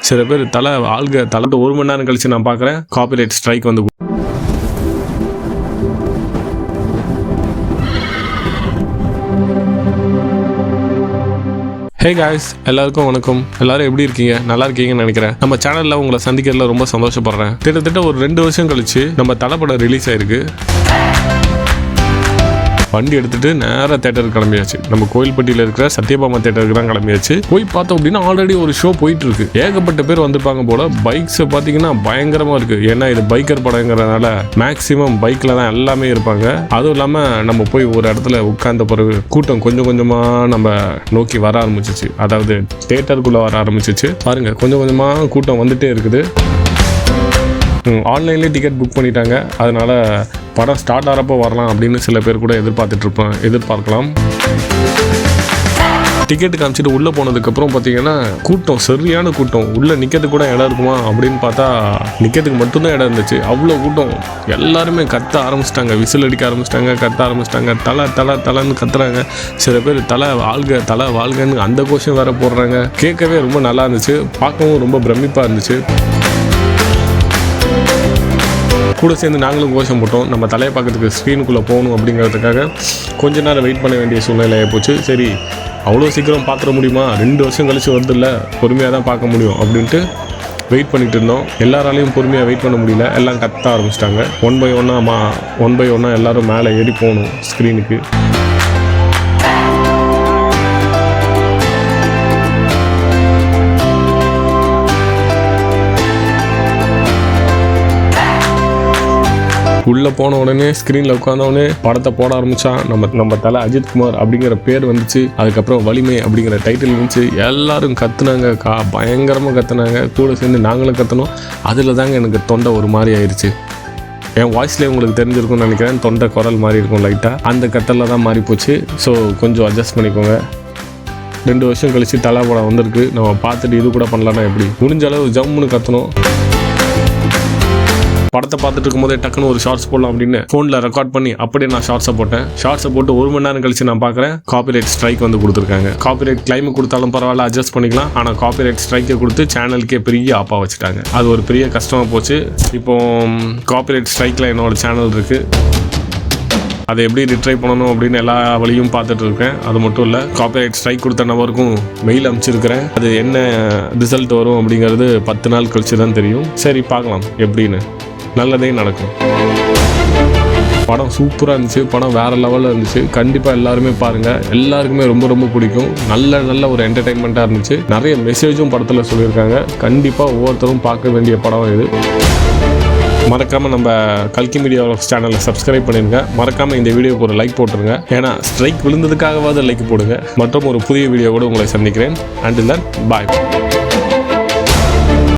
சில பேர் தலை ஆள்க தலை ஒரு மணி நேரம் கழிச்சு நான் பார்க்குறேன். காப்பிரைட் ஸ்ட்ரைக் வந்து ஹே காய்ஸ் எல்லாருக்கும் வணக்கம். எல்லாரும் எப்படி இருக்கீங்க? நல்லா இருக்கீங்கன்னு நினைக்கிறேன். நம்ம சேனல்ல உங்களை சந்திக்கிறதுல ரொம்ப சந்தோஷப்படுறேன். கிட்டத்தட்ட ஒரு ரெண்டு வருஷம் கழிச்சு நம்ம தலைப்படம் ரிலீஸ் ஆயிருக்கு. வண்டி எடுத்துட்டு நேராக தேட்டருக்கு கிளம்பியாச்சு. நம்ம கோயில்பட்டியில் இருக்கிற சத்யபாமா தேட்டருக்கு தான் கிளம்பியாச்சு. போய் பார்த்தோம் அப்படின்னா ஆல்ரெடி ஒரு ஷோ போயிட்டு இருக்கு ஏகப்பட்ட பேர் வந்திருப்பாங்க போல. பைக்ஸ் பார்த்தீங்கன்னா பயங்கரமா இருக்கு. ஏன்னா இது பைக்கர் படங்கிறதுனால மேக்சிமம் பைக்ல தான் எல்லாமே இருப்பாங்க. அதுவும் இல்லாமல் நம்ம போய் ஒரு இடத்துல உட்கார்ந்த பிறகு கூட்டம் கொஞ்சம் கொஞ்சமா நம்ம நோக்கி வர ஆரம்பிச்சிச்சு. அதாவது தேட்டருக்குள்ள வர ஆரம்பிச்சிச்சு. பாருங்க கொஞ்சம் கொஞ்சமா கூட்டம் வந்துட்டே இருக்குது. ஆன்லைன்லேயே டிக்கெட் புக் பண்ணிட்டாங்க. அதனால் படம் ஸ்டார்ட் ஆகிறப்போ வரலாம் அப்படின்னு சில பேர் கூட எதிர்பார்த்துட்ருப்பேன். எதிர்பார்க்கலாம். டிக்கெட் காமிச்சிட்டு உள்ளே போனதுக்கப்புறம் பார்த்தீங்கன்னா கூட்டம் சரியான கூட்டம். உள்ளே நிற்கிறதுக்கு கூட இடம் இருக்குமா அப்படின்னு பார்த்தா நிற்கிறதுக்கு மட்டும்தான் இடம் இருந்துச்சு. அவ்வளோ கூட்டம். எல்லாருமே கத்த ஆரம்பிச்சிட்டாங்க. விசில் அடிக்க ஆரம்பிச்சிட்டாங்க கத்த ஆரம்பிச்சிட்டாங்க. தலை தலை தலைன்னு கத்துறாங்க. சில பேர் தலை வாழ்க தலை வாழ்கன்னு அந்த கோஷம் வேற போடுறாங்க. கேட்கவே ரொம்ப நல்லா இருந்துச்சு. பார்க்கவும் ரொம்ப பிரமிப்பாக இருந்துச்சு. கூட சேர்ந்து நாங்களும் கோஷம் போட்டோம். நம்ம தலையை பார்க்கறதுக்கு ஸ்க்ரீனுக்குள்ளே போகணும் அப்படிங்கிறதுக்காக கொஞ்ச நேரம் வெயிட் பண்ண வேண்டிய சூழ்நிலை போச்சு. சரி அவ்வளோ சீக்கிரம் பார்த்துட முடியுமா? ரெண்டு வருஷம் கழிச்சு வருது இல்லை பொறுமையாக தான் பார்க்க முடியும் அப்படின்ட்டு வெயிட் பண்ணிட்டு இருந்தோம். எல்லாராலையும் பொறுமையாக வெயிட் பண்ண முடியல. எல்லாம் கத்த ஆரம்பிச்சிட்டாங்க. ஒன் பை ஒன்னாக மா ஒன் பை ஒன்னாக எல்லாரும் மேலே ஏறி போகணும் ஸ்க்ரீனுக்கு உள்ளே போன உடனே ஸ்க்ரீனில் உட்காந்த உடனே படத்தை போட ஆரம்பிச்சான் நம்ம நம்ம தலை அஜித் குமார் அப்படிங்கிற பேர் வந்துச்சு. அதுக்கப்புறம் வலிமை அப்படிங்கிற டைட்டில் இருந்துச்சு. எல்லாரும் கத்துனாங்க. கா பயங்கரமாக கத்துனாங்க. கூட சேர்ந்து நாங்களும் கத்துனோம். அதில் தாங்க எனக்கு தொண்டை ஒரு மாதிரி ஆயிடுச்சு என் வாய்ஸ்லேயே உங்களுக்கு தெரிஞ்சிருக்கும்னு நினைக்கிறேன். தொண்டை குரல் மாதிரி இருக்கும் லைட்டாக அந்த கத்தலில் தான் மாறி போச்சு. ஸோ கொஞ்சம் அட்ஜஸ்ட் பண்ணிக்கோங்க. ரெண்டு வருஷம் கழிச்சு தலை படம் வந்திருக்கு. நம்ம பார்த்துட்டு இது கூட பண்ணலாம்னா எப்படி? முடிஞ்ச அளவு ஜம்முன்னு கத்தணும் படத்தை பார்த்துட்டு இருக்கும்போதே டக்குன்னு ஒரு ஷார்ட்ஸ் போடலாம் அப்படின்னு ஃபோனில் ரெக்கார்ட் பண்ணி அப்படியே நான் ஷார்ட்ஸை போட்டேன். ஷார்ட்ஸை போட்டு ஒரு மணி நேரம் கழிச்சு நான் பார்க்குறேன் காப்பிரைட் ஸ்ட்ரைக் வந்து கொடுத்துருக்காங்க. காப்பிரைட் கிளைம் கொடுத்தாலும் பரவாயில்ல அட்ஜஸ்ட் பண்ணிக்கலாம். ஆனால் காப்பிரைட் ஸ்ட்ரைக்கை கொடுத்து சேனலுக்கே பெரிய ஆப்பா வச்சுட்டாங்க. அது ஒரு பெரிய கஷ்டமாக போச்சு. இப்போ காப்பிரைட் ஸ்ட்ரைக்கில் என்னோட சேனல் இருக்குது அதை எப்படி ரிட்ரை பண்ணணும் அப்படின்னு எல்லா வழியும் பார்த்துட்டு இருக்கேன். அது மட்டும் இல்லை காப்பிரைட் ஸ்ட்ரைக் கொடுத்த நபருக்கும் மெயில் அனுப்பிச்சிருக்கிறேன். அது என்ன ரிசல்ட் வரும் அப்படிங்கிறது பத்து நாள் கழிச்சு தான் தெரியும். சரி பார்க்கலாம். எப்படின்னு. நல்லதே நடக்கும். படம் சூப்பராக இருந்துச்சு படம் வேறு லெவலில் இருந்துச்சு. கண்டிப்பாக எல்லாருமே பாருங்கள் எல்லாருக்குமே ரொம்ப ரொம்ப பிடிக்கும். நல்ல நல்ல ஒரு என்டர்டைன்மெண்ட்டாக இருந்துச்சு. நிறைய மெசேஜும் படத்தில் சொல்லியிருக்காங்க. கண்டிப்பாக ஒவ்வொருத்தரும் பார்க்க வேண்டிய படம் இது. மறக்காமல் நம்ம கல்கி மீடியா சேனலை சப்ஸ்கிரைப் பண்ணிடுங்க மறக்காமல் இந்த வீடியோக்கு ஒரு லைக் போட்டுருங்க. ஏன்னா ஸ்ட்ரைக் விழுந்ததுக்காகவாவது லைக் போடுங்க. மற்றும் ஒரு புதிய வீடியோ கூட உங்களை சந்திக்கிறேன். And then bye